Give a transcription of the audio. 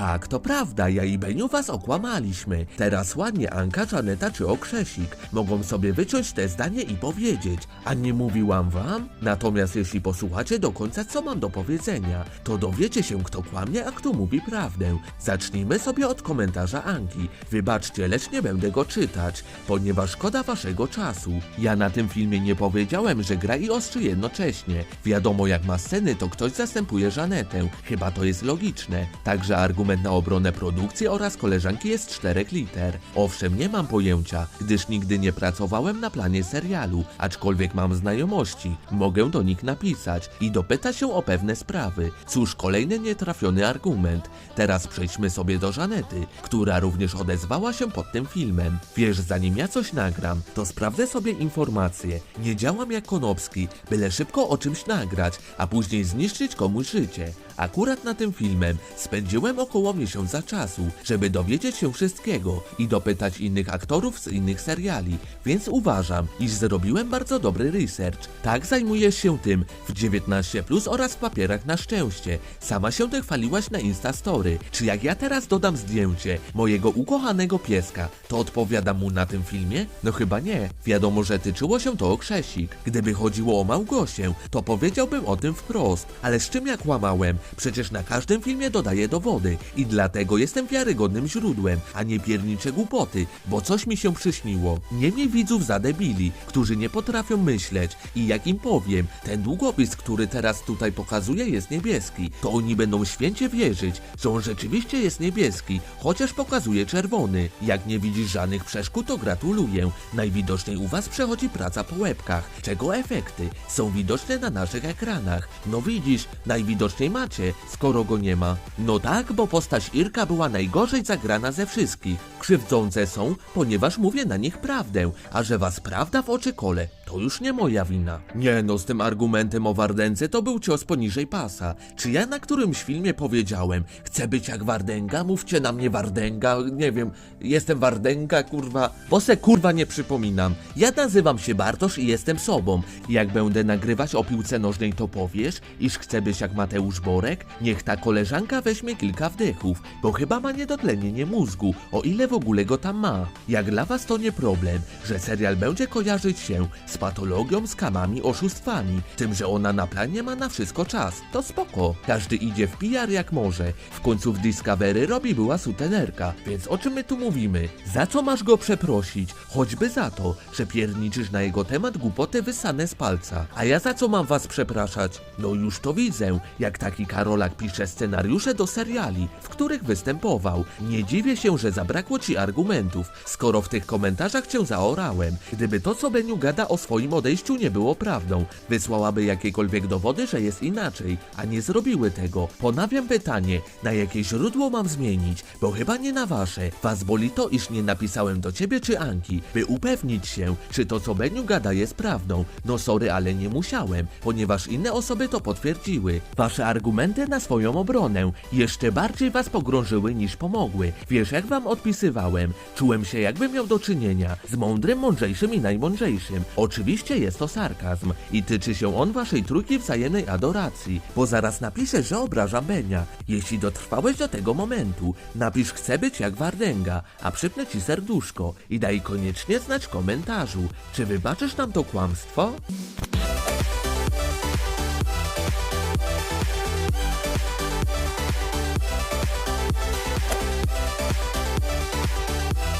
Tak, to prawda, ja i Beniu was okłamaliśmy. Teraz ładnie Anka, Żaneta czy Okrzesik mogą sobie wyciąć te zdanie i powiedzieć, a nie mówiłam wam? Natomiast jeśli posłuchacie do końca, co mam do powiedzenia, to dowiecie się, kto kłamie, a kto mówi prawdę. Zacznijmy sobie od komentarza Anki. Wybaczcie, lecz nie będę go czytać, ponieważ szkoda waszego czasu. Ja na tym filmie nie powiedziałem, że gra i ostrzy jednocześnie. Wiadomo, jak ma sceny, to ktoś zastępuje Żanetę. Chyba to jest logiczne. Także argument na obronę produkcji oraz koleżanki jest czterech liter. Owszem, nie mam pojęcia, gdyż nigdy nie pracowałem na planie serialu, aczkolwiek mam znajomości. Mogę do nich napisać i dopytać się o pewne sprawy. Cóż, kolejny nietrafiony argument. Teraz przejdźmy sobie do Żanety, która również odezwała się pod tym filmem. Wiesz, zanim ja coś nagram, to sprawdzę sobie informacje. Nie działam jak Konopski, byle szybko o czymś nagrać, a później zniszczyć komuś życie. Akurat na tym filmem spędziłem około miesiąca czasu, żeby dowiedzieć się wszystkiego i dopytać innych aktorów z innych seriali, więc uważam, iż zrobiłem bardzo dobry research. Tak zajmujesz się tym w 19 plus oraz w papierach na szczęście. Sama się tym chwaliłaś na Instastory. Czy jak ja teraz dodam zdjęcie mojego ukochanego pieska, to odpowiadam mu na tym filmie? No chyba nie. Wiadomo, że tyczyło się to o Krzesik. Gdyby chodziło o Małgosię, to powiedziałbym o tym wprost. Ale z czym ja kłamałem? Przecież na każdym filmie dodaję dowody i dlatego jestem wiarygodnym źródłem, a nie piernicze głupoty, bo coś mi się przyśniło. Nie miej widzów za debili, którzy nie potrafią myśleć i jak im powiem, ten długopis, który teraz tutaj pokazuję jest niebieski, to oni będą święcie wierzyć, że on rzeczywiście jest niebieski, chociaż pokazuje czerwony. Jak nie widzisz żadnych przeszkód, to gratuluję. Najwidoczniej u was przechodzi praca po łebkach, czego efekty są widoczne na naszych ekranach. No widzisz, najwidoczniej macie, skoro go nie ma. No tak, bo postać Irka była najgorzej zagrana ze wszystkich. Krzywdzące są, ponieważ mówię na nich prawdę, a że was prawda w oczy kole, to już nie moja wina. Nie no, z tym argumentem o Wardędze to był cios poniżej pasa. Czy ja na którymś filmie powiedziałem, chcę być jak Wardęga, mówcie na mnie Wardęga, nie wiem, jestem Wardęga, kurwa, bo se kurwa nie przypominam. Ja nazywam się Bartosz i jestem sobą. Jak będę nagrywać o piłce nożnej, to powiesz, iż chcę być jak Mateusz Borek? Niech ta koleżanka weźmie kilka wdechów, bo chyba ma niedotlenienie mózgu, o ile w ogóle go tam ma. Jak dla was to nie problem, że serial będzie kojarzyć się z patologią, skamami, oszustwami, tym, że ona na planie ma na wszystko czas, to spoko. Każdy idzie w PR jak może. W końcu w Discovery robi była sutenerka, więc o czym my tu mówimy? Za co masz go przeprosić? Choćby za to, że pierniczysz na jego temat głupoty wysane z palca. A ja za co mam was przepraszać? No już to widzę, jak taki Karolak pisze scenariusze do seriali, w których występował. Nie dziwię się, że zabrakło ci argumentów, skoro w tych komentarzach cię zaorałem. Gdyby to, co Beniu gada o swoim odejściu nie było prawdą, wysłałaby jakiekolwiek dowody, że jest inaczej, a nie zrobiły tego. Ponawiam pytanie, na jakie źródło mam zmienić, bo chyba nie na wasze. Was boli to, iż nie napisałem do ciebie czy Anki, by upewnić się, czy to, co Beniu gada jest prawdą. No sorry, ale nie musiałem, ponieważ inne osoby to potwierdziły. Wasze argumenty na swoją obronę jeszcze bardziej was pogrążyły niż pomogły. Wiesz, jak wam odpisywałem, czułem się jakbym miał do czynienia z mądrym, mądrzejszym i najmądrzejszym. Oczywiście jest to sarkazm i tyczy się on waszej trójki wzajemnej adoracji, bo zaraz napiszę, że obrażam Benia. Jeśli dotrwałeś do tego momentu, napisz chcę być jak Wardęga, a przypnę ci serduszko i daj koniecznie znać w komentarzu, czy wybaczysz nam to kłamstwo?